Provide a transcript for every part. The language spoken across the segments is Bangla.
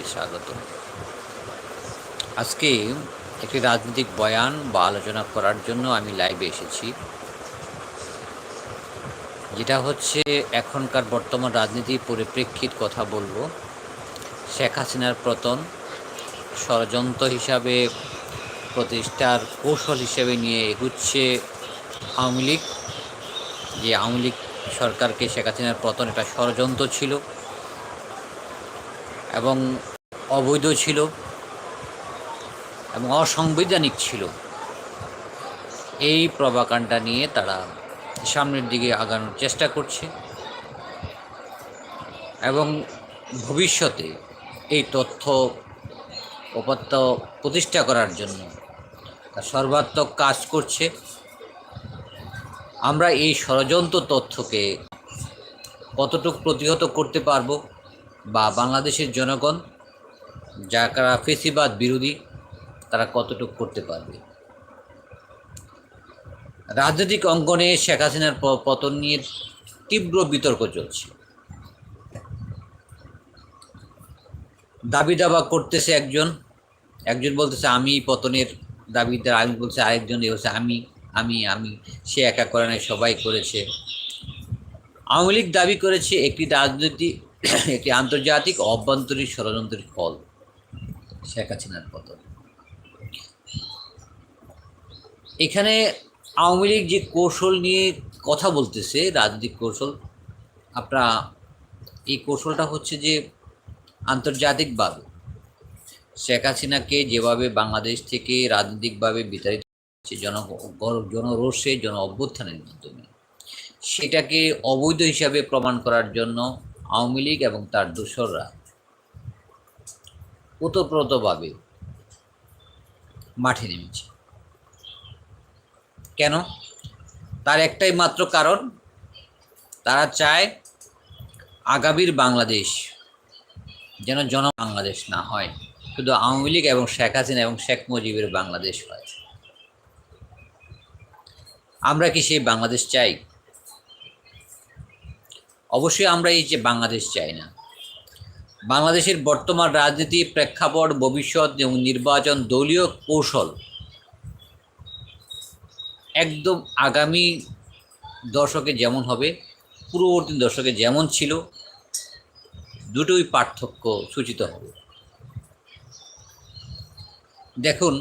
সবাইকে স্বাগত। আজকে একটি রাজনৈতিক বয়ান বা আলোচনা করার জন্য আমি লাইভে এসেছি। যেটা হচ্ছে এখনকার বর্তমান রাজনীতির পরিপ্রেক্ষিত কথা বলব। শেখ হাসিনার পতন ষড়যন্ত্র হিসাবে, প্রতিষ্ঠার কৌশল হিসেবে নিয়ে এগুচ্ছে আওয়ামী লীগ। যে আওয়ামী লীগ সরকারকে শেখ হাসিনার পতন একটা ষড়যন্ত্র ছিল। এবং অবৈধ ছিল এবং অসাংবিধানিক ছিল। এই প্রবাকাণ্ডা নিয়ে তারা সামনের দিকে আগানোর চেষ্টা করছে এবং ভবিষ্যতে এই তথ্য উপাত্ত প্রতিষ্ঠা করার জন্য তার সর্বাত্মক কাজ করছে। আমরা এই ষড়যন্ত্র তথ্যকে কতটুকু প্রতিহত করতে পারব বা বাংলাদেশের জনগণ যারা ফেসিবাদ বিরোধী, তারা কতটুকু করতে পারবে? রাজনৈতিক অঙ্গনে শেখ হাসিনার পতন নিয়ে তীব্র বিতর্ক চলছে। দাবি দাবা করতেছে একজন একজন বলতেছে, আমি পতনের দাবিদার আমি বলছে, আরেকজন এ হচ্ছে আমি আমি আমি, সে একা করে নাই, সবাই করেছে। আওয়ামী লীগ দাবি করেছে, একটি রাজনীতি একটি আন্তর্জাতিক অভ্যন্তরীণ ষড়যন্ত্রের ফল। শেখ হাসিনার পতন এখানে আওয়ামী লীগ যে কৌশল নিয়ে কথা বলতেছে, রাজনৈতিক কৌশল, আপনারা এই কৌশলটা হচ্ছে যে আন্তর্জাতিকভাবে শেখ হাসিনাকে যেভাবে বাংলাদেশ থেকে রাজনৈতিকভাবে বিতাড়িত হচ্ছে, জন জনরোষে, জন অভ্যুত্থানের মাধ্যমে, সেটাকে অবৈধ হিসাবে প্রমাণ করার জন্য আওয়ামী লীগ এবং তার দোসররা ওতপ্রোতভাবে মাঠে নেমেছে। কেন? তার একটাই মাত্র কারণ, তারা চায় আগামীর বাংলাদেশ যেন জন বাংলাদেশ না হয়। শুধু আওয়ামী লীগ এবং শেখ হাসিনা এবং শেখ মুজিবের বাংলাদেশ হয়। আমরা কি সেই বাংলাদেশ চাই? অবশ্যই আমরা এই যে বাংলাদেশ চাই না। বাংলাদেশের বর্তমান রাজনীতি প্রেক্ষাপট, ভবিষ্যৎ এবং নির্বাচন দলীয় কৌশল। একদম আগামী দশকে যেমন হবে, পূর্ববর্তী দশকে যেমন ছিল, দুটোই পার্থক্য সূচিত হবে। দেখুন,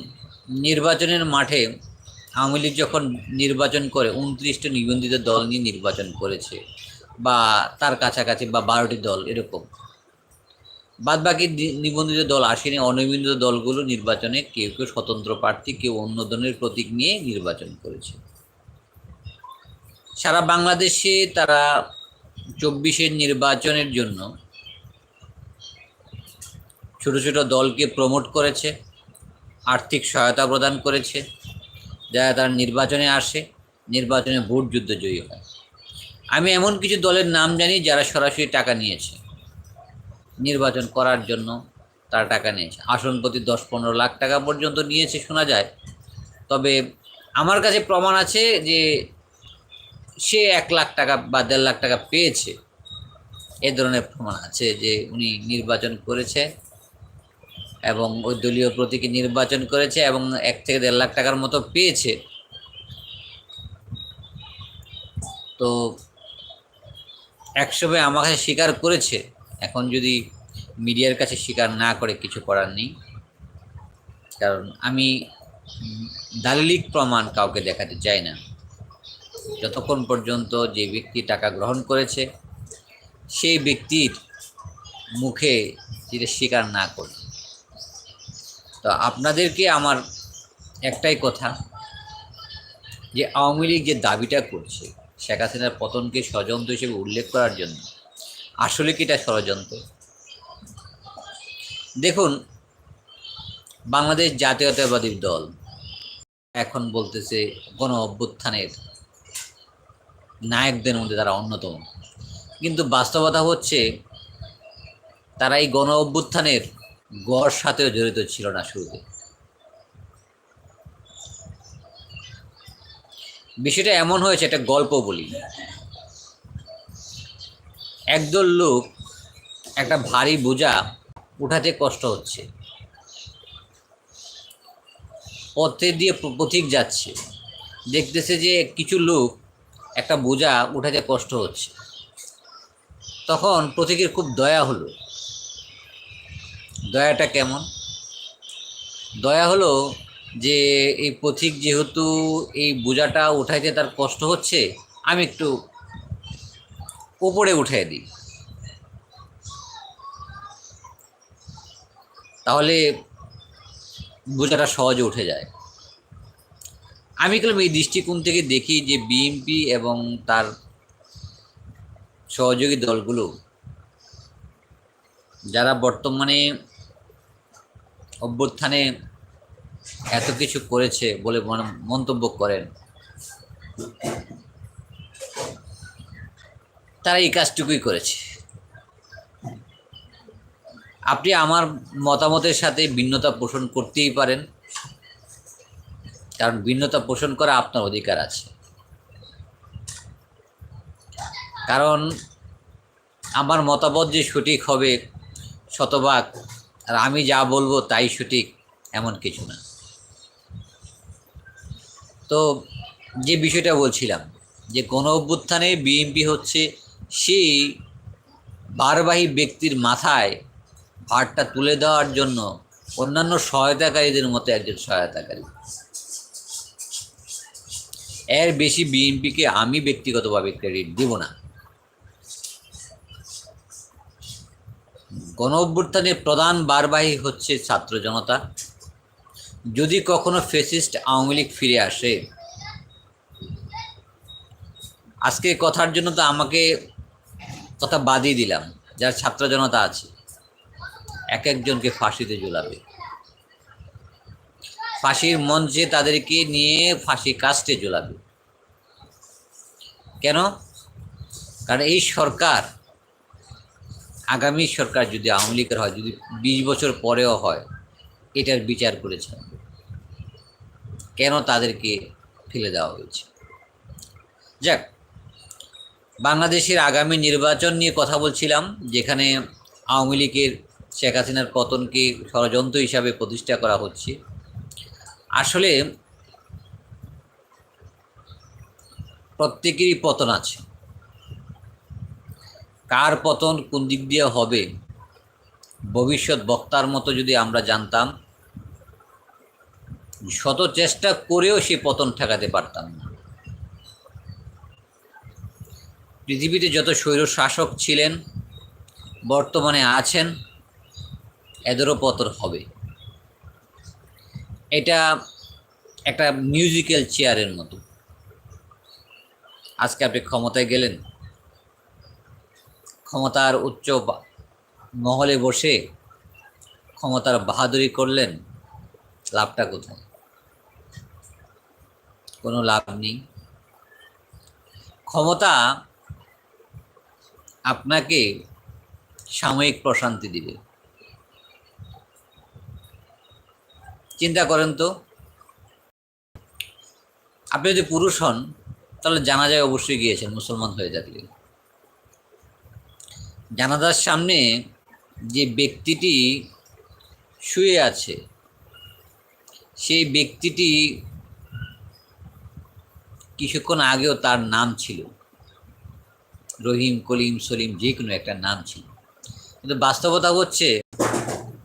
নির্বাচনের মাঠে আওয়ামী লীগ যখন নির্বাচন করে, উনত্রিশটি নিবন্ধিত দল নিয়ে নির্বাচন করেছে, বা তার কাছাকাছি বা বারোটি দল এরকম বাদ বাকি নিবন্ধিত দল আসেনি, অনিবন্ধিত দলগুলো নির্বাচনে কেউ কেউ স্বতন্ত্র প্রার্থী, কেউ অন্য দলের প্রতীক নিয়ে নির্বাচন করেছে। সারা বাংলাদেশে তারা চব্বিশের নির্বাচনের জন্য ছোট ছোট দলকে প্রমোট করেছে, আর্থিক সহায়তা প্রদান করেছে, যারা তারা নির্বাচনে আসে, নির্বাচনে ভোট যুদ্ধ জয়ী হয়। আমি এমন কিছু দলের নাম জানি যারা সরাসরি টাকা নিয়েছে। নির্বাচন করার জন্য তারা টাকা নিয়েছে। আসন প্রতি দশ পনেরো লাখ টাকা পর্যন্ত নিয়েছে শোনা যায়। তবে আমার কাছে প্রমাণ আছে যে সে এক লাখ টাকা বা দেড় লাখ টাকা পেয়েছে। এ ধরনের প্রমাণ আছে যে উনি নির্বাচন করেছে এবং ওই দলীয় প্রতীকে নির্বাচন করেছে এবং এক থেকে দেড় লাখ টাকার মতো পেয়েছে। তো একসময় আমার কাছে স্বীকার করেছে এখন যদি মিডিয়ার কাছে স্বীকার না করে কিছু করার নেই, কারণ আমি দালিলিক প্রমাণ কাউকে দেখাতে চাই না। যতক্ষণ পর্যন্ত যে ব্যক্তি টাকা গ্রহণ করেছে, সেই ব্যক্তির মুখে যেটা স্বীকার না করে। তো আপনাদেরকে আমার একটাই কথা, যে আওয়ামী লীগ যে দাবিটা করছে, শেখ হাসিনার পতনকে ষড়যন্ত্র হিসেবে উল্লেখ করার জন্য আসলে কি এটা ষড়যন্ত্র? দেখুন, বাংলাদেশ জাতীয়তাবাদী দল এখন বলতেছে গণ অভ্যুত্থানের নায়কদের মধ্যে তারা অন্যতম। কিন্তু বাস্তবতা হচ্ছে, তারা এই গণ অভ্যুত্থানের গড় সাথেও জড়িত ছিল না শুরুতে। বিষয়টা এমন হয়েছে, একটা গল্প বলি। একদল লোক একটা ভারী বোঝা উঠাতে কষ্ট হচ্ছে। পথে দিয়ে পথিক যাচ্ছে। দেখতেছে যে কিছু লোক একটা বোঝা উঠাতে কষ্ট হচ্ছে। তখন পথিকের খুব দয়া হলো। দয়াটা কেমন? দয়া হলো যে এই পথিক যেহেতু এই বোঝাটা উঠাইতে তার কষ্ট হচ্ছে, আমি একটু উপরে উঠাই দিই। তাহলে বোঝাটা সহজে উঠে যায়। আমি কেবল এই দৃষ্টিকোণ থেকে দেখি যে বিএনপি এবং তার সহযোগী দলগুলো যারা বর্তমানে অভ্যুত্থানে এত কিছু করেছে বলে মন- মন্তব্য করেন। তারা এই কাজটুকুই করেছে। আপনি আমার মতামতের সাথে ভিন্নতা পোষণ করতেই পারেন, কারণ ভিন্নতা পোষণ করা আপনার অধিকার আছে। কারণ আমার মতামত যে সঠিক হবে, শতভাগ, আর আমি যা বলব তাই সঠিক, এমন কিছু না। তো যে বিষয়টা বলছিলাম, যে গণ অভ্যুত্থানে বিএনপি হচ্ছে সেই বারবাহী ব্যক্তির মাথায় ভারটা তুলে দেওয়ার জন্য অন্যান্য সহায়তাকারীদের মতো একজন সহায়তাকারী। এর বেশি বিএনপিকে আমি ব্যক্তিগতভাবে ক্রেডিট দিব না। গণ অভ্যুত্থানের প্রধান বারবাহী হচ্ছে ছাত্র জনতা। যদি কখনো ফেসিস্ট আওয়ামী লীগ ফিরে আসে আজকে কথার জন্য তো আমাকে কথা বাদই দিলাম, যার ছাত্র জনতা আছে। এক একজনকে ফাঁসিতে ঝুলাবে। ফাঁসির মঞ্চে তাদেরকে নিয়ে ফাঁসি কাস্টে ঝুলাবে। কেন? কারণ এই সরকার, আগামী সরকার যদি আওয়ামী লীগের হয়, যদি বিশ বছর পরেও হয়, এটার বিচার করেছে কেন তাদেরকে ফেলে দেওয়া হয়েছে? যাক বাংলাদেশের আগামী নির্বাচন নিয়ে কথা বলছিলাম, যেখানে আওয়ামী লীগের শেখ হাসিনার পতনকে ষড়যন্ত্র হিসাবে প্রতিষ্ঠা করা হচ্ছে। আসলে প্রত্যেকেরই পতন আছে। কার পতন, কোন দিক দিয়ে হবে, ভবিষ্যৎ বক্তার মতো যদি আমরা জানতাম, শত চেষ্টা করেও সে পতন ঠেকাতে পারতাম না। পৃথিবীতে যত স্বৈর শাসক ছিলেন, বর্তমানে আছেন, এদেরও পতন হবে। এটা একটা মিউজিক্যাল চেয়ারের মতো। আজকে আপনি ক্ষমতায় গেলেন, ক্ষমতার উচ্চ মহলে বসে ক্ষমতার বাহাদুরি করলেন, লাভটা কোথায়? কোনো লাভ নেই। ক্ষমতা আপনাকে সাময়িক প্রশান্তি দিবে। চিন্তা করেন তো, আপনি যদি পুরুষ হন, তাহলে জানাজায় অবশ্যই গিয়েছেন, মুসলমান হয়ে থাকলে জানাজার সামনে যে ব্যক্তিটি শুয়ে আছে, সেই ব্যক্তিটি কিছুক্ষণ আগেও তার নাম ছিল। রহিম, কলিম, সলিম যে কোনো একটা নাম ছিল। কিন্তু বাস্তবতা হচ্ছে,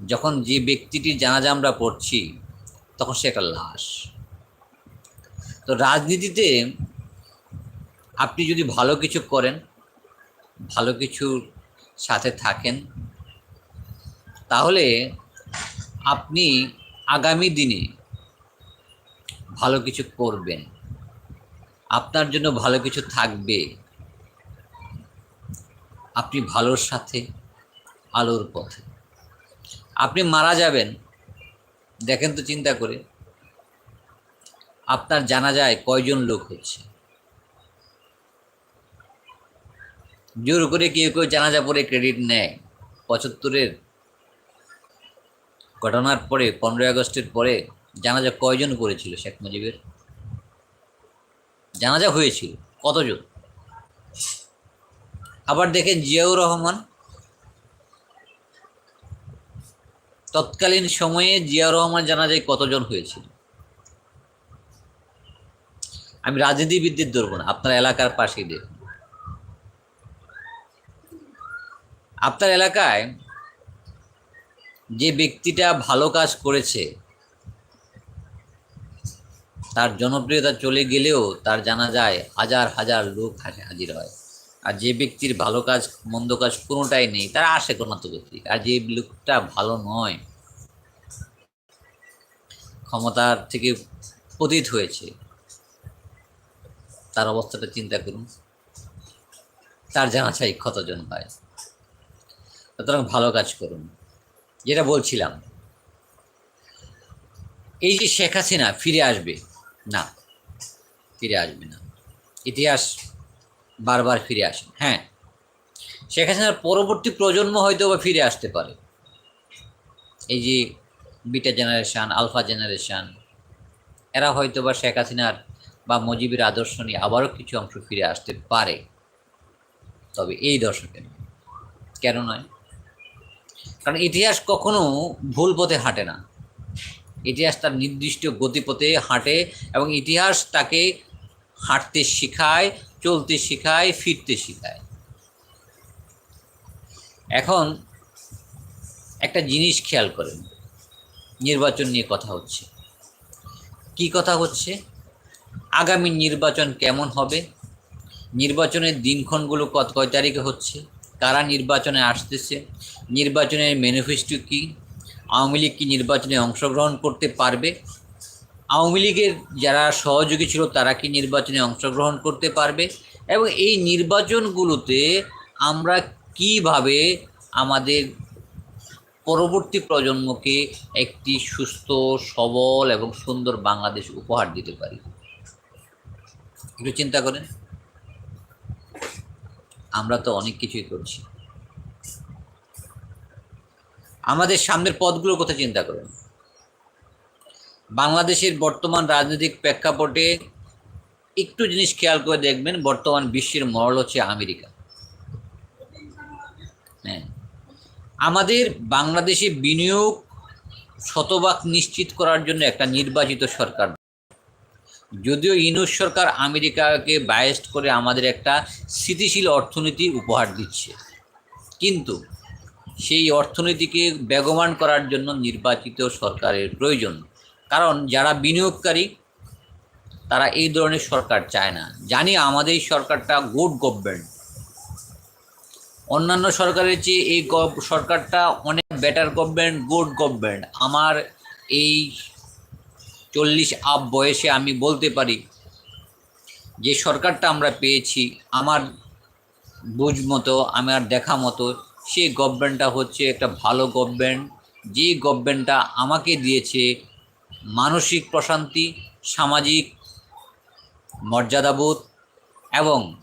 যখন যে ব্যক্তিটির জানাজা আমরা পড়ছি, তখন সে একটা লাশ। তো রাজনীতিতে আপনি যদি ভালো কিছু করেন, ভালো কিছুর সাথে থাকেন, তাহলে আপনি আগামী দিনে ভালো কিছু করবেন। আপনার জন্য ভালো কিছু থাকবে। আপনি ভালোর সাথে, আলোর পথে। আপনি মারা যাবেন, দেখেন তো চিন্তা করে। আপনার জানা যায় কয়জন লোক হচ্ছে জোর করে কেউ কেউ জানাজা পরে ক্রেডিট নেয়। পঁচাত্তরের ঘটনার পরে, পনেরোই আগস্টের পরে জানাজা কয়জন করেছিল শেখ মুজিবের? জানাজা হয়েছিল। কতজন? আবার দেখেন জিয়াউর রহমান। তৎকালীন সময়ে জিয়া রহমান জানা যায় কতজন হয়েছিল। আমি রাজনীতিবিদদের ধরবো না আপনার এলাকার পাশেই দেখুন। আপনার এলাকায় যে ব্যক্তিটা ভালো কাজ করেছে, তার জনপ্রিয়তা চলে গেলেও তার জানা যায় হাজার হাজার লোক হাজে- হাজির হয়। আর যে ব্যক্তির ভালো কাজ, মন্দ কাজ কোনোটাই নেই, তারা আসে কোনো ব্যক্তি। আর যে লোকটা ভালো নয়, ক্ষমতার থেকে পতিত হয়েছে, তার অবস্থাটা চিন্তা করুন। তার জানা চাই কতজন হয়? সুতরাং ভালো কাজ করুন। যেটা বলছিলাম, এই যে শেখ হাসিনা ফিরে আসবে, না, ফিরে আসবে না। ইতিহাস বারবার ফিরে আসে হ্যাঁ। শেখ হাসিনার পরবর্তী প্রজন্ম হয়তো বা ফিরে আসতে পারে। এই যে বিটা জেনারেশান, আলফা জেনারেশান, এরা হয়তো বা শেখ হাসিনার বা মুজিবের আদর্শ নিয়ে আবারও কিছু অংশ ফিরে আসতে পারে। তবে এই নয়। কেন নয়? কারণ ইতিহাস কখনো ভুল পথে হাঁটে না। ইতিহাস তার নির্দিষ্ট গতিপথে হাঁটে এবং ইতিহাস তাকে হাঁটতে শেখায় চলতে শেখায়, ফিরতে শেখায়। এখন একটা জিনিস খেয়াল করেন, নির্বাচন নিয়ে কথা হচ্ছে। কি কথা হচ্ছে? আগামী নির্বাচন কেমন হবে? নির্বাচনের দিনক্ষণগুলো কত, কয় তারিখে হচ্ছে? কারা নির্বাচনে আসতেছে? নির্বাচনের ম্যানিফেস্টো কী? আওয়ামী লীগ কি নির্বাচনে অংশগ্রহণ করতে পারবে? আওয়ামী লীগের যারা সহযোগী ছিল, তারা কি নির্বাচনে অংশগ্রহণ করতে পারবে? এবং এই নির্বাচনগুলোতে আমরা কীভাবে আমাদের পরবর্তী প্রজন্মকে একটি সুস্থ, সবল এবং সুন্দর বাংলাদেশ উপহার দিতে পারি? একটু চিন্তা করেন। আমরা তো অনেক কিছুই করছি। আমাদের সামনের পদগুলোর কথা চিন্তা করেন। বাংলাদেশের বর্তমান রাজনৈতিক প্রেক্ষাপটে একটু জিনিস খেয়াল করে দেখবেন, বর্তমান বিশ্বের মরল হচ্ছে আমেরিকা। হ্যাঁ। আমাদের বাংলাদেশে বিনিয়োগ শতভাগ নিশ্চিত করার জন্য একটা নির্বাচিত সরকার। যদিও ইনুস সরকার আমেরিকাকে বায়াস্ট করে আমাদের একটা স্থিতিশীল অর্থনীতি উপহার দিচ্ছে, কিন্তু সেই অর্থনীতিকে বেগবান করার জন্য নির্বাচিত সরকারের প্রয়োজন। কারণ যারা বিনিয়োগকারী, তারা এই ধরনের সরকার চায় না। জানি আমাদের এই সরকারটা গুড গভর্নমেন্ট অন্যান্য সরকারের চেয়ে এই সরকারটা অনেক বেটার গভর্নমেন্ট গুড গভর্নমেন্ট আমার এই চল্লিশ আপ বয়সে আমি বলতে পারি, যে সরকারটা আমরা পেয়েছি, আমার বুঝ মতো, আমার দেখা মতো, সেই গভর্নমেন্টটা হচ্ছে একটা ভালো গভর্নমেন্ট যে গভর্নমেন্টটা আমাকে দিয়েছে মানসিক প্রশান্তি, সামাজিক মর্যাদাবোধ এবং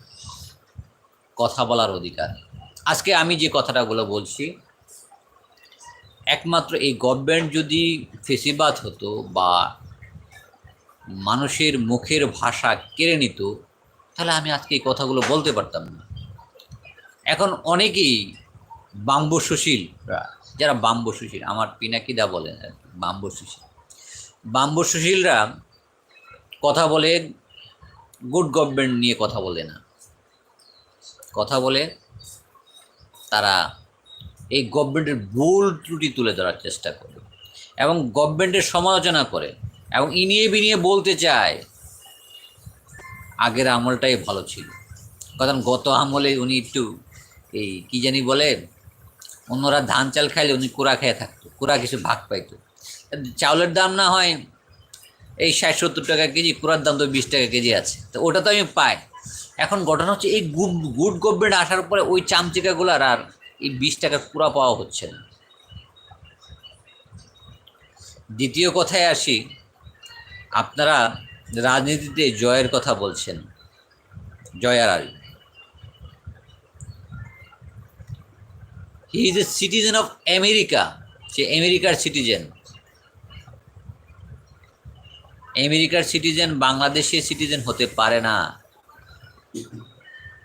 কথা বলার অধিকার। আজকে আমি যে কথাটাগুলো বলছি, একমাত্র এই গভর্নমেন্ট যদি ফেসিবাদ হতো বা মানুষের মুখের ভাষা কেড়ে নিত, তাহলে আমি আজকে এই কথাগুলো বলতে পারতাম না। এখন অনেকেই বাম্বু সুশীলরা যারা বাম্বু সুশীল আমার পিনাকিদা বলেন বাম্বু সুশীল বাম্বু সুশীলরা কথা বলে গুড গভর্নমেন্ট নিয়ে কথা বলে না। কথা বলে, তারা এই গভর্নমেন্টের ভুল ত্রুটি তুলে ধরার চেষ্টা করে এবং গভর্নমেন্টের সমালোচনা করে এবং ইনিয়ে বিনিয়ে বলতে চায়, আগের আমলটাই ভালো ছিল। কারণ গত আমলে উনি একটু এই কি জানি বলেন অন্যরা ধান চাল খাইলে উনি কুড়া খেয়ে থাকতো, কুড়া কিছু ভাগ পাইতো। চাউলের দাম না হয় এই ষাট সত্তর টাকা কেজি কুড়ার দাম তো বিশ টাকা কেজি আছে। তো ওটা তো আমি পাই। এখন ঘটনা হচ্ছে এই গুড গুড গভর্নমেন্ট আসার পরে ওই চামচিকাগুলার আর এই বিশ টাকার কুড়া পাওয়া হচ্ছে না। দ্বিতীয় কথায় আসি, আপনারা রাজনীতিতে জয়ের কথা বলছেন। জয়ার Ali. He is a citizen of America সে আমেরিকার সিটিজেন আমেরিকার সিটিজেন বাংলাদেশের সিটিজেন হতে পারে না।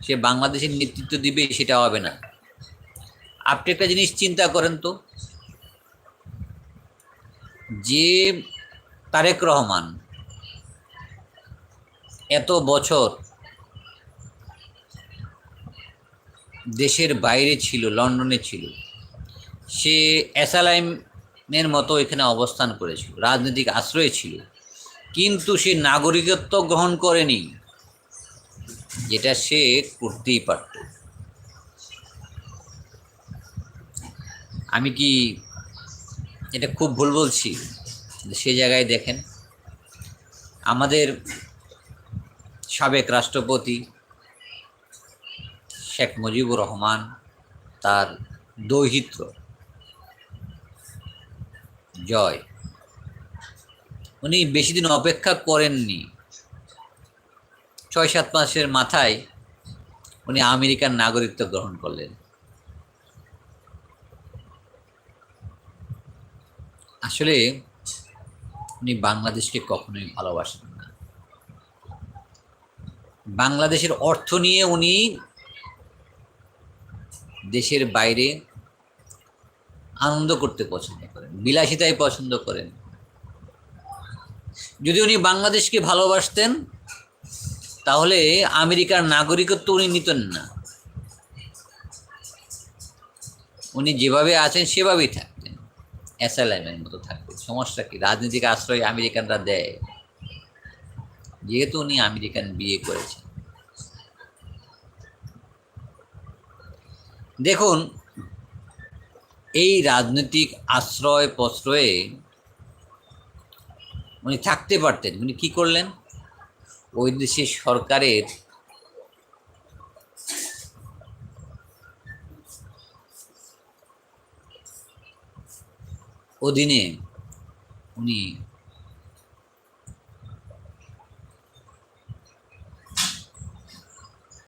সে বাংলাদেশের নেতৃত্ব দিবে, সেটা হবে না। আপনি একটা জিনিস চিন্তা করেন তো, যে তারেক রহমান এত বছর দেশের বাইরে ছিল, লন্ডনে ছিল, সে অ্যাসালাইমের মতো এখানে অবস্থান করেছিল, রাজনৈতিক আশ্রয় ছিল। কিন্তু সে নাগরিকত্ব গ্রহণ করেনি, যেটা সে করতেই পারত। আমি কি এটা খুব ভুল বলছি? সে জায়গায় দেখেন, আমাদের সাবেক রাষ্ট্রপতি শেখ মুজিবুর রহমান তার দৌহিত্র, জয় উনি বেশি দিন অপেক্ষা করেননি। ছয় সাত মাসের মাথায় উনি আমেরিকার নাগরিকত্ব গ্রহণ করলেন। আসলে উনি বাংলাদেশকে কখনোই ভালোবাসেন না। বাংলাদেশের অর্থ নিয়ে উনি দেশের বাইরে আনন্দ করতে পছন্দ করেন বিলাসিতাই পছন্দ করেন। যদি উনি বাংলাদেশকে ভালোবাসতেন, তাহলে আমেরিকার নাগরিকত্ব উনি নিতেন না। উনি যেভাবে আছেন, সেভাবেই থাকতেন। অ্যাসালাইমের মতো থাকতেন সমস্যা কি? রাজনৈতিক আশ্রয় আমেরিকানরা দেয়। যেহেতু উনি আমেরিকান বিয়ে করেছেন। দেখুন, এই রাজনৈতিক আশ্রয় প্রশ্রয়ে উনি থাকতে পারতেন। উনি কি করলেন? ওই দেশের সরকারের অধীনে উনি